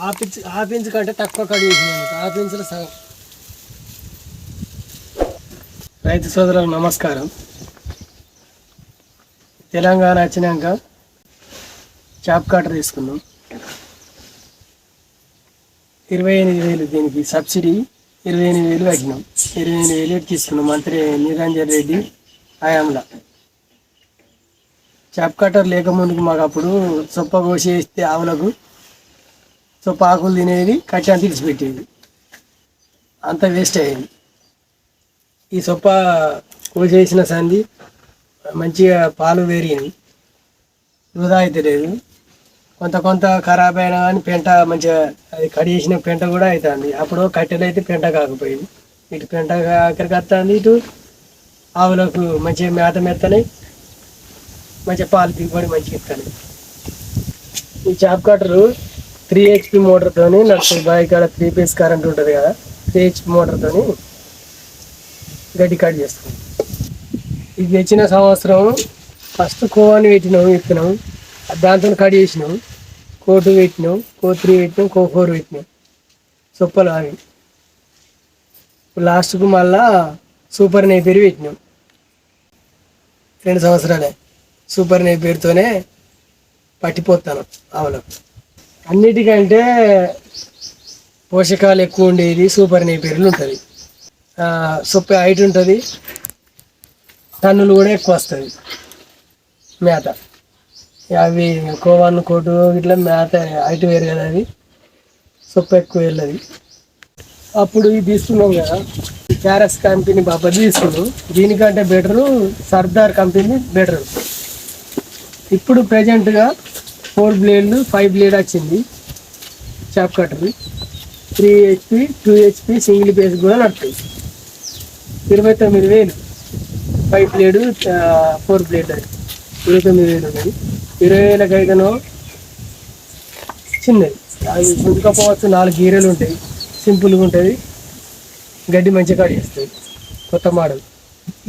Half inch half inch కంటే తక్కువ cut చేసింది హాఫ్ ఇంచ్లో సగం. రైతు సోదరులకు నమస్కారం. తెలంగాణ వచ్చినాక చాప్ కట్టర్ తీసుకున్నాం. ఇరవై ఎనిమిది వేలు దీనికి సబ్సిడీ ఇరవై ఎనిమిది వేలు కట్టినాం. ఇరవై ఎనిమిది వేలు తీసుకున్నాం. మంత్రి నిరంజన్ రెడ్డి హయాంలో. చాప్ కట్టర్ లేకముందుకు మాకు అప్పుడు సొప్ప కోసేస్తే ఆవులకు సొప్ప ఆకులు తినేది కట్టా తీసిపెట్టేది అంత వేస్ట్ అయ్యింది ఈ సొప్ప కోసేసిన సంది మంచిగా పాలు వేరినాయి వృధా అయితే లేదు. కొంత కొంత ఖరాబ్ అయినా కానీ పెంట మంచిగా అది కడిగేసిన పెంట కూడా అవుతుంది అప్పుడు కట్టెలు అయితే పెంట కాకపోయింది. ఇటు పెంట అక్కడికి వస్తుంది ఇటు ఆవులకు మంచిగా మేత మెత్తనాయి మంచిగా పాలు దిగుబడి మంచిగా ఇస్తాయి ఈ చాప్ కట్టరు త్రీ హెచ్పి మోటార్తోని నడుస్తుంది బాయ్ కాడ త్రీ ఫేస్ కరెంట్ ఉంటుంది కదా త్రీ హెచ్పి మోటార్తోని గడ్డి కట్ చేస్తాం. ఇది తెచ్చిన సంవత్సరం ఫస్ట్ కోవాని పెట్టినాం విత్తనం దాంతో కట్ చేసినాం. కోటు పెట్టినాం కో త్రీ పెట్టినాం కో ఫోర్ పెట్టినాం. సొప్పలు అవి. లాస్ట్కు మళ్ళా సూపర్ నేపేరు పెట్టినాం. రెండు సంవత్సరాలే. సూపర్ నేపేరుతోనే పట్టిపోతాను ఆవులకు. అన్నిటికంటే పోషకాలు ఎక్కువ ఉండేది సూపర్ నేపేరులు ఉంటుంది. సొప్ప హైట్ ఉంటుంది టన్నులు కూడా ఎక్కువ వస్తుంది. మేత. అవి కోవాన్ కోటు ఇట్లా మేత హైట్ వేరు కదా అది. సొప్ప ఎక్కువ వెళ్ళదు. అప్పుడు ఇది తీసుకున్నాం కదా క్యారస్ కంపెనీ బాబా తీసుకున్నాం. దీనికంటే బెటరు సర్దార్ కంపెనీ బెటర్. ఇప్పుడు ప్రజెంట్గా ఫోర్ బ్లేడ్లు ఫైవ్ బ్లేడ్ వచ్చింది. Chop cutter. Three HP two HP single phase కూడా నడుతుంది ఇరవై తొమ్మిది వేలు. ఫైవ్ బ్లేడు ఫోర్ బ్లేడ్ అది. ఇరవై తొమ్మిది వేలు ఉన్నది. ఇరవై వేలకు అయితేనో చిన్నది. అది ముందుకపోవచ్చు నాలుగు గీరెలు ఉంటాయి. సింపుల్గా ఉంటుంది. గడ్డి మంచిగా కట్ చేస్తుంది కొత్త మోడల్.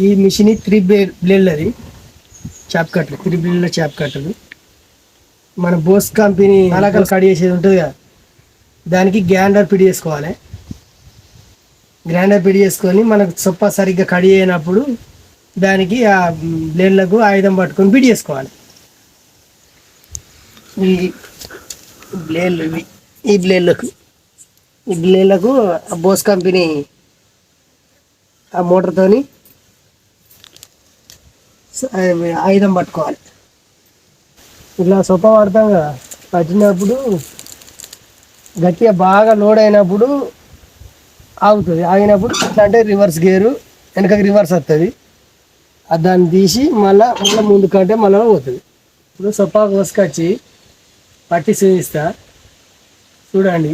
ఈ machine three blade బ్లేడ్లది. Chop cutter. Three బ్లేడ్ల చాప్ కట్టలు మన బోస్ కంపెనీ అలాకలు కట్ చేసేది ఉంటుంది కదా. దానికి గ్రైండర్ పిడి చేసుకోవాలి. గ్రైండర్ పిడి చేసుకొని మనకు చొప్ప సరిగ్గా కడి అయినప్పుడు దానికి ఆ బ్లేడ్లకు ఆయుధం పట్టుకొని పిడి చేసుకోవాలి. ఈ బ్లేడ్లు ఇవి. ఈ బ్లేడ్లకు. ఈ బ్లేడ్లకు ఆ బోస్ కంపెనీ ఆ మోటార్తోని ఆయుధం పట్టుకోవాలి. ఇలా సొప్ప పడతాం కదా పట్టినప్పుడు గట్టిగా బాగా లోడ్ అయినప్పుడు ఆగుతుంది. ఆగినప్పుడు ఇట్లా అంటే రివర్స్ గేరు వెనకకి రివర్స్ వస్తుంది అది దాన్ని తీసి మళ్ళీ మళ్ళీ ముందు కంటే మళ్ళీ పోతుంది. ఇప్పుడు సొప్ప కోసుకొచ్చి పట్టి చూపిస్తా చూడండి.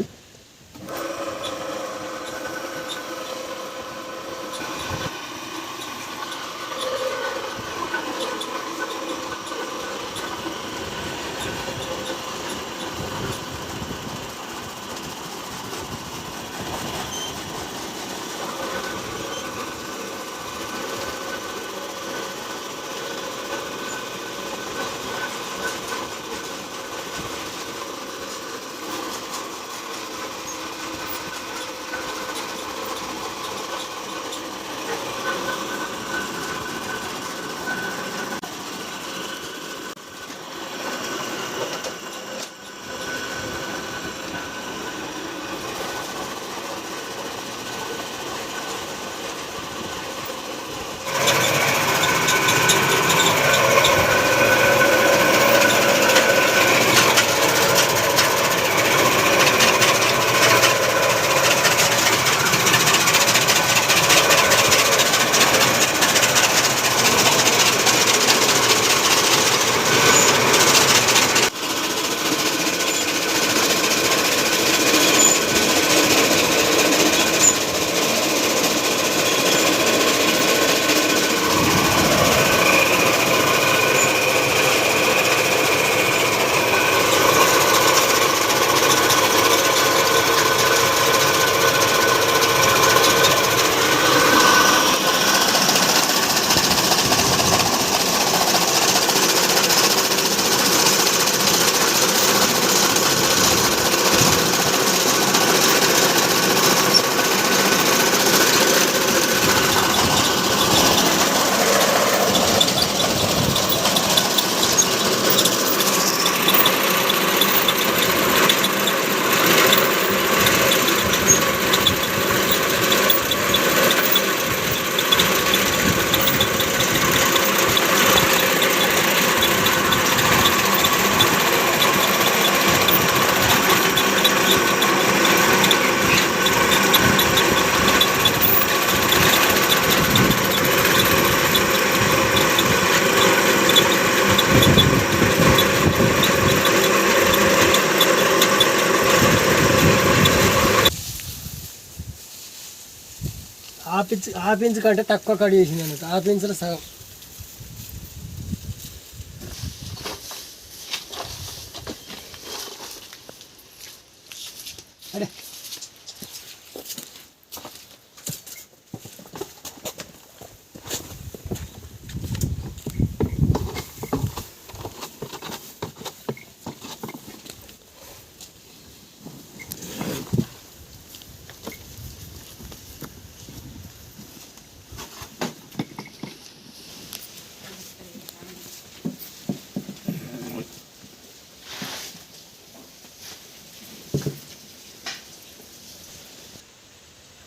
హాఫ్ ఇంచ్ హాఫ్ ఇంచ్ కంటే తక్కువ కట్ చేసింది అన్నట్టు హాఫ్ ఇంచ్లో సగం. అరే.